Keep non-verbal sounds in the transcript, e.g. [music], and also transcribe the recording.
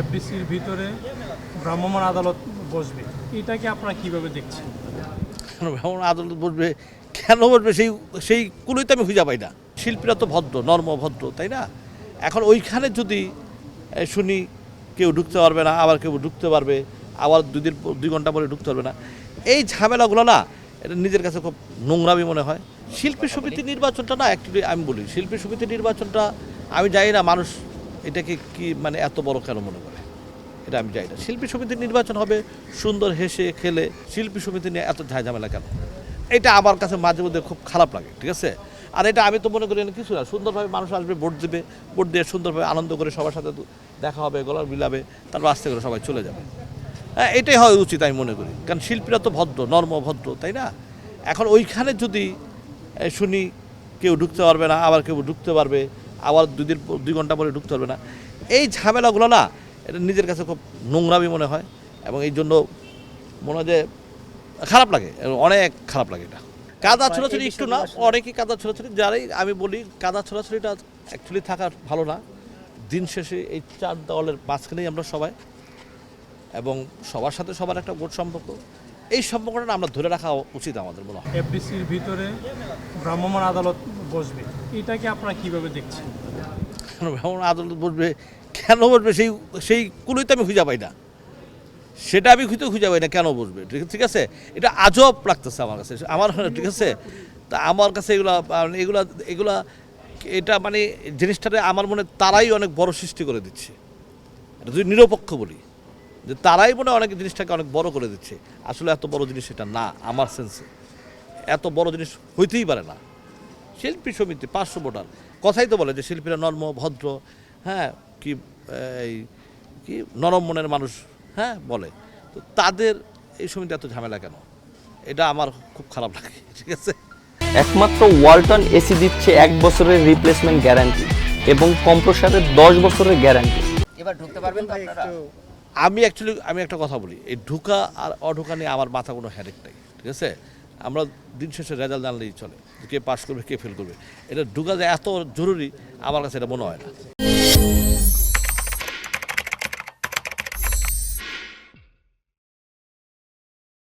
এফডিসির ভিতরে ভ্রাম্যমাণ আদালত বসবে। এটাকে আপনারা কীভাবে দেখছেন? ভ্রমণ আদালত বসবে, কেন বসবে সেই সেই কুলোই তো আমি খুঁজে পাই না। শিল্পীরা তো ভদ্র, নর্ম ভদ্র, তাই না? এখন ওইখানে যদি শুনি, কেউ ঢুকতে পারবে না, আবার কেউ ঢুকতে পারবে, আবার দুই দিন, দুই ঘণ্টা পরে ঢুকতে পারবে না। এই ঝামেলাগুলো না, এটা নিজের কাছে খুব নোংরামি মনে হয়। শিল্পী সমিতি নির্বাচনটা না অ্যাকচুয়ালি আমি বলি, শিল্পী সমিতি নির্বাচনটা আমি জানি না, মানুষ এটাকে কি মানে এত বড় কেন মনে করে? এটা আমি জানি না। শিল্পী সমিতির নির্বাচন হবে, সুন্দর হেসে খেলে শিল্পী সমিতি নিয়ে এত ঝামেলা কেন? এটা আমার কাছে মাঝে মধ্যে খুব খারাপ লাগে, ঠিক আছে? আর এটা আমি তো মনে করি না কিছু না, সুন্দরভাবে মানুষ আসবে, ভোট দেবে, ভোট দিয়ে সুন্দরভাবে আনন্দ করে সবার সাথে দেখা হবে গলার মিলাবে, তারপর আস্তে করে সবাই চলে যাবে। হ্যাঁ এটাই হওয়া উচিত আমি মনে করি। কারণ শিল্পীরা তো ভদ্র, নর্ম ভদ্র, তাই না? এখন ওইখানে যদি শুনি, কেউ ঢুকতে পারবে না, আবার কেউ ঢুকতে পারবে আবার দুই দিন দুই ঘণ্টা পরে ঢুকতে পারবে না। এই ঝামেলাগুলো না এটা নিজের কাছে খুব নোংরামি মনে হয় এবং এই জন্য মনে হয় যে খারাপ লাগে অনেক খারাপ লাগে এটা। কাদা ছোড়াছড়ি একটু না অনেকই কাদা ছোড়াছড়ি যারাই আমি বলি কাদা ছোড়াছড়িটা অ্যাকচুয়ালি থাকা ভালো না। দিন শেষে এই চার দলের মাঝখানেই আমরা সবাই এবং সবার সাথে সবার একটা গোট সম্পর্ক। এই সম্পর্কটা আমরা ধরে রাখা উচিত আমাদের মনে হয়। এফডিসির ভিতরে ভ্রাম্যমাণ আদালত বসবে। এটাকে আপনারা কীভাবে দেখছেন? [laughs] ভ্রমণ আদালত বসবে, কেন বসবে? সেই সেই কুলোই তো আমি খুঁজে পাই না। সেটা আমি খুঁজে খুঁজে পাই না কেন বসবে? ঠিক- আছে এটা আজব লাগতেছে আমার কাছে। আমার, ঠিক আছে? তা আমার কাছে এগুলা মানে এগুলা এগুলা, এটা মানে জিনিসটাতে আমার মনে তারাই অনেক বড় সৃষ্টি করে দিচ্ছে। এটা যদি নিরপেক্ষ বলি, যে তারাই মনে অনেক জিনিসটাকে অনেক বড় করে দিচ্ছে। আসলে এত বড় জিনিস এটা না, আমার সেন্সে এত বড় জিনিস হইতেই পারে না। শিল্পী সমিতি পাঁচশো ভোটার কথাই তো বলে যে শিল্পীরা নর্ম ভদ্র হ্যাঁ কি এই কি নরম মনের মানুষ হ্যাঁ বলে। তো তাদের এই সমিতি এত ঝামেলা কেন? এটা আমার খুব খারাপ লাগে [laughs] ঠিক আছে? একমাত্র ওয়ালটন এসি দিচ্ছে এক বছরের রিপ্লেসমেন্ট গ্যারান্টি এবং কম্প্রসারের দশ বছরের গ্যারান্টি এবার ঢুকতে পারবেন আমি অ্যাকচুয়ালি আমি একটা কথা বলি এই ঢুকা আর অঢুকা নিয়ে আমার মাথা কোনো হ্যারেক নাই ঠিক আছে? আমরা দিন শেষে রেজাল্ট জানলেই চলে। কে পাস করবে, কে ফেল করবে। এটা ঢুকা এত জরুরি, আমার কাছে এটা মনে হয় না।